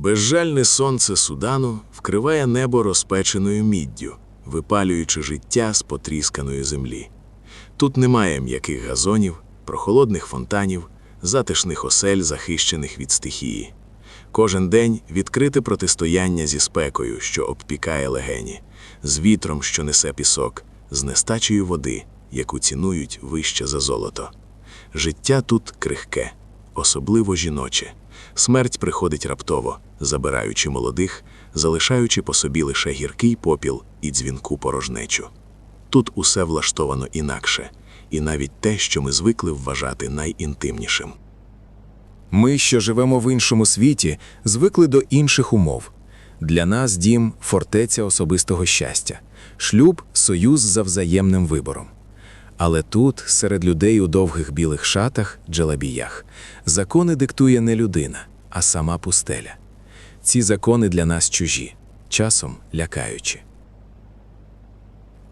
Безжальне сонце Судану вкриває небо розпеченою міддю, випалюючи життя з потрісканої землі. Тут немає м'яких газонів, прохолодних фонтанів, затишних осель, захищених від стихії. Кожен день відкрите протистояння зі спекою, що обпікає легені, з вітром, що несе пісок, з нестачею води, яку цінують вище за золото. Життя тут крихке, особливо жіноче. Смерть приходить раптово, забираючи молодих, залишаючи по собі лише гіркий попіл і дзвінку порожнечу. Тут усе влаштовано інакше, і навіть те, що ми звикли вважати найінтимнішим. Ми, що живемо в іншому світі, звикли до інших умов. Для нас дім фортеця особистого щастя, шлюб союз за взаємним вибором. Але тут, серед людей у довгих білих шатах, джелабіях, закони диктує не людина, а сама пустеля. Ці закони для нас чужі, часом лякаючі.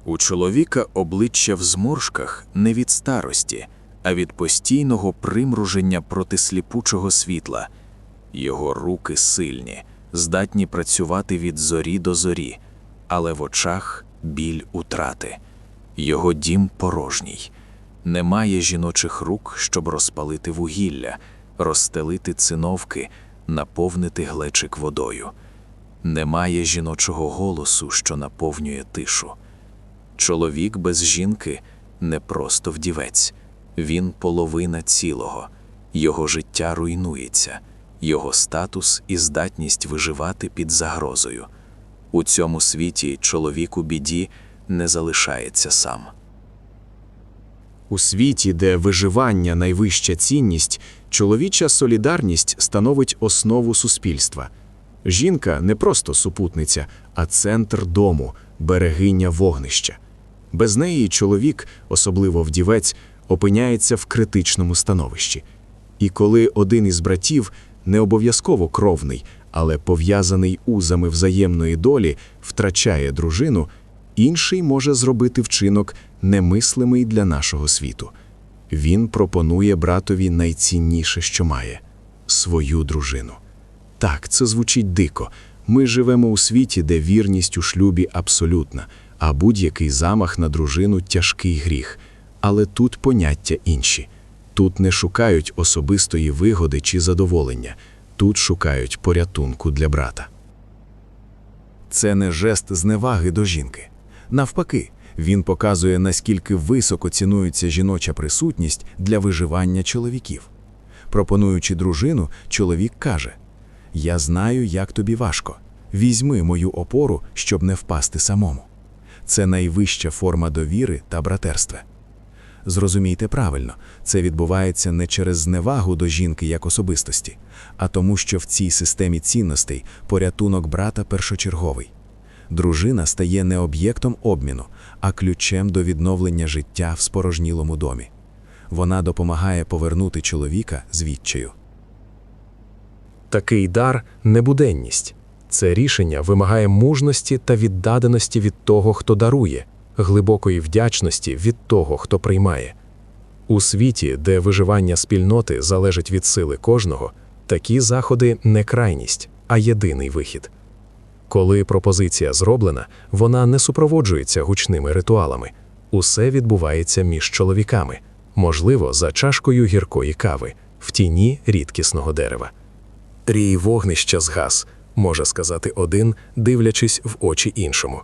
У чоловіка обличчя в зморшках не від старості, а від постійного примруження проти сліпучого світла. Його руки сильні, здатні працювати від зорі до зорі, але в очах біль утрати. Його дім порожній. Немає жіночих рук, щоб розпалити вугілля, розстелити циновки, наповнити глечик водою. Немає жіночого голосу, що наповнює тишу. Чоловік без жінки не просто вдівець, він половина цілого, його життя руйнується, його статус і здатність виживати під загрозою. У цьому світі чоловік у біді не залишається сам. У світі, де виживання найвища цінність, чоловіча солідарність становить основу суспільства. Жінка не просто супутниця, а центр дому, берегиня вогнища. Без неї чоловік, особливо вдівець, опиняється в критичному становищі. І коли один із братів, не обов'язково кровний, але пов'язаний узами взаємної долі, втрачає дружину, інший може зробити вчинок немислимий для нашого світу. Він пропонує братові найцінніше, що має свою дружину. Так, це звучить дико. Ми живемо у світі, де вірність у шлюбі абсолютна, а будь-який замах на дружину тяжкий гріх. Але тут поняття інші. Тут не шукають особистої вигоди чи задоволення, тут шукають порятунку для брата. Це не жест зневаги до жінки. Навпаки, він показує, наскільки високо цінується жіноча присутність для виживання чоловіків. Пропонуючи дружину, чоловік каже: Я знаю, як тобі важко. Візьми мою опору, щоб не впасти самому. Це найвища форма довіри та братерства. Зрозумійте правильно, це відбувається не через зневагу до жінки як особистості, а тому, що в цій системі цінностей порятунок брата першочерговий. Дружина стає не об'єктом обміну, а ключем до відновлення життя в спорожнілому домі. Вона допомагає повернути чоловіка з відчаю. Такий дар небуденність. Це рішення вимагає мужності та віддаданості від того, хто дарує, глибокої вдячності від того, хто приймає. У світі, де виживання спільноти залежить від сили кожного, такі заходи не крайність, а єдиний вихід. Коли пропозиція зроблена, вона не супроводжується гучними ритуалами. Усе відбувається між чоловіками, можливо, за чашкою гіркої кави, в тіні рідкісного дерева. Рій вогнища згас, може сказати один, дивлячись в очі іншому.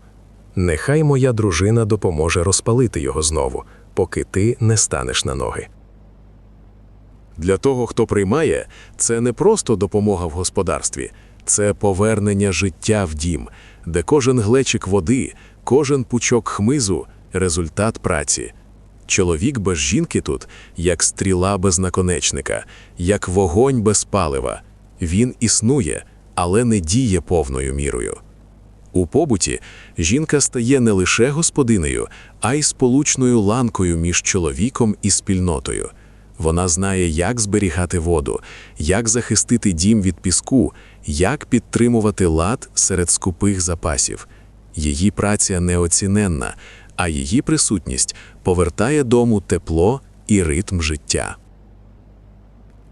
Нехай моя дружина допоможе розпалити його знову, поки ти не станеш на ноги. Для того, хто приймає, це не просто допомога в господарстві, це повернення життя в дім, де кожен глечик води, кожен пучок хмизу результат праці. Чоловік без жінки тут, як стріла без наконечника, як вогонь без палива. Він існує, але не діє повною мірою. У побуті жінка стає не лише господинею, а й сполучною ланкою між чоловіком і спільнотою. Вона знає, як зберігати воду, як захистити дім від піску, як підтримувати лад серед скупих запасів. Її праця неоціненна, а її присутність повертає дому тепло і ритм життя.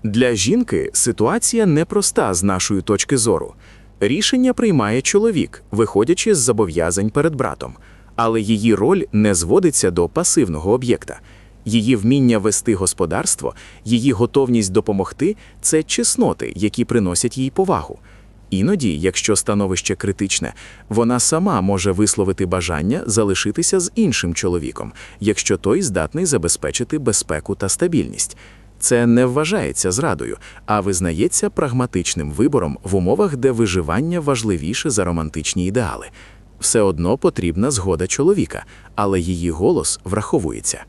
Для жінки ситуація непроста з нашої точки зору. Рішення приймає чоловік, виходячи з зобов'язань перед братом, але її роль не зводиться до пасивного об'єкта. Її вміння вести господарство, її готовність допомогти це чесноти, які приносять їй повагу. Іноді, якщо становище критичне, вона сама може висловити бажання залишитися з іншим чоловіком, якщо той здатний забезпечити безпеку та стабільність. Це не вважається зрадою, а визнається прагматичним вибором в умовах, де виживання важливіше за романтичні ідеали. Все одно потрібна згода чоловіка, але її голос враховується.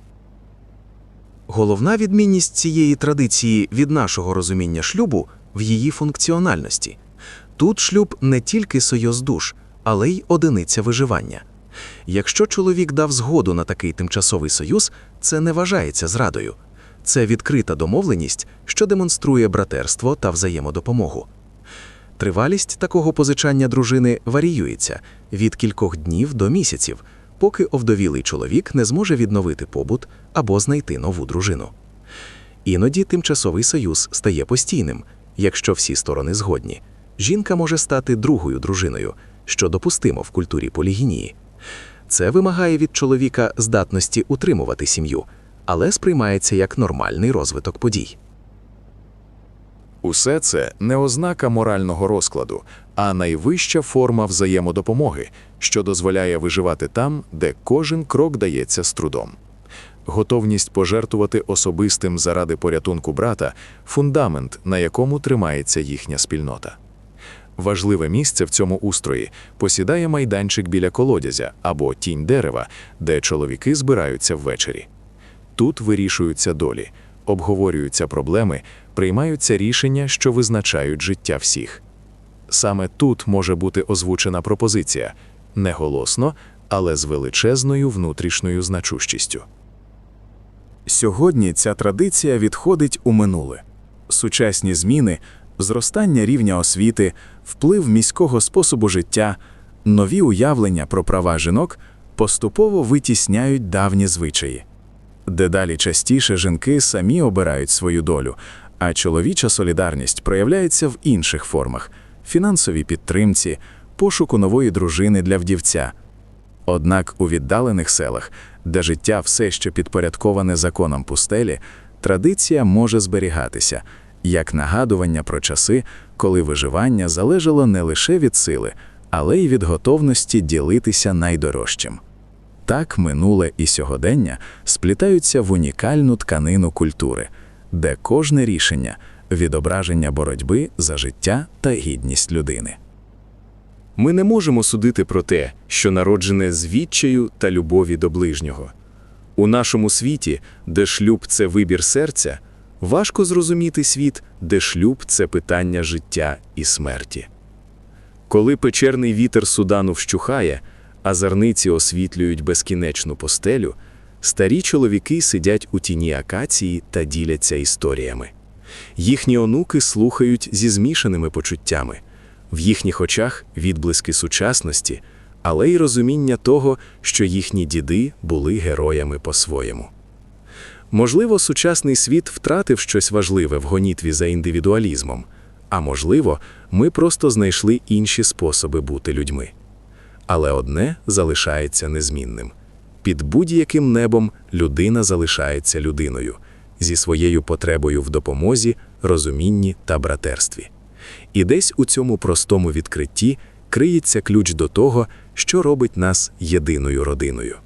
Головна відмінність цієї традиції від нашого розуміння шлюбу в її функціональності. Тут шлюб не тільки союз душ, але й одиниця виживання. Якщо чоловік дав згоду на такий тимчасовий союз, це не вважається зрадою. Це відкрита домовленість, що демонструє братерство та взаємодопомогу. Тривалість такого позичання дружини варіюється від кількох днів до місяців, поки овдовілий чоловік не зможе відновити побут або знайти нову дружину. Іноді тимчасовий союз стає постійним, якщо всі сторони згодні. Жінка може стати другою дружиною, що допустимо в культурі полігінії. Це вимагає від чоловіка здатності утримувати сім'ю, але сприймається як нормальний розвиток подій. Усе це не ознака морального розкладу, а найвища форма взаємодопомоги, що дозволяє виживати там, де кожен крок дається з трудом. Готовність пожертвувати особистим заради порятунку брата фундамент, на якому тримається їхня спільнота. Важливе місце в цьому устрої посідає майданчик біля колодязя або тінь дерева, де чоловіки збираються ввечері. Тут вирішуються долі, обговорюються проблеми, приймаються рішення, що визначають життя всіх. Саме тут може бути озвучена пропозиція не голосно, але з величезною внутрішньою значущістю. Сьогодні ця традиція відходить у минуле. Сучасні зміни, зростання рівня освіти, вплив міського способу життя, нові уявлення про права жінок поступово витісняють давні звичаї. Дедалі частіше жінки самі обирають свою долю, а чоловіча солідарність проявляється в інших формах фінансовій підтримці, пошуку нової дружини для вдівця. Однак у віддалених селах, де життя все ще підпорядковане законом пустелі, традиція може зберігатися як нагадування про часи, коли виживання залежало не лише від сили, але й від готовності ділитися найдорожчим. Так минуле і сьогодення сплітаються в унікальну тканину культури, де кожне рішення відображення боротьби за життя та гідність людини. Ми не можемо судити про те, що народжене з відчаю та любові до ближнього. У нашому світі, де шлюб це вибір серця, важко зрозуміти світ, де шлюб це питання життя і смерті. Коли печерний вітер Судану вщухає, а зарниці освітлюють безкінечну постелю, старі чоловіки сидять у тіні акації та діляться історіями. Їхні онуки слухають зі змішаними почуттями. В їхніх очах відблиски сучасності, але й розуміння того, що їхні діди були героями по-своєму. Можливо, сучасний світ втратив щось важливе в гонітві за індивідуалізмом, а можливо, ми просто знайшли інші способи бути людьми. Але одне залишається незмінним. Під будь-яким небом людина залишається людиною зі своєю потребою в допомозі, розумінні та братерстві. І десь у цьому простому відкритті криється ключ до того, що робить нас єдиною родиною.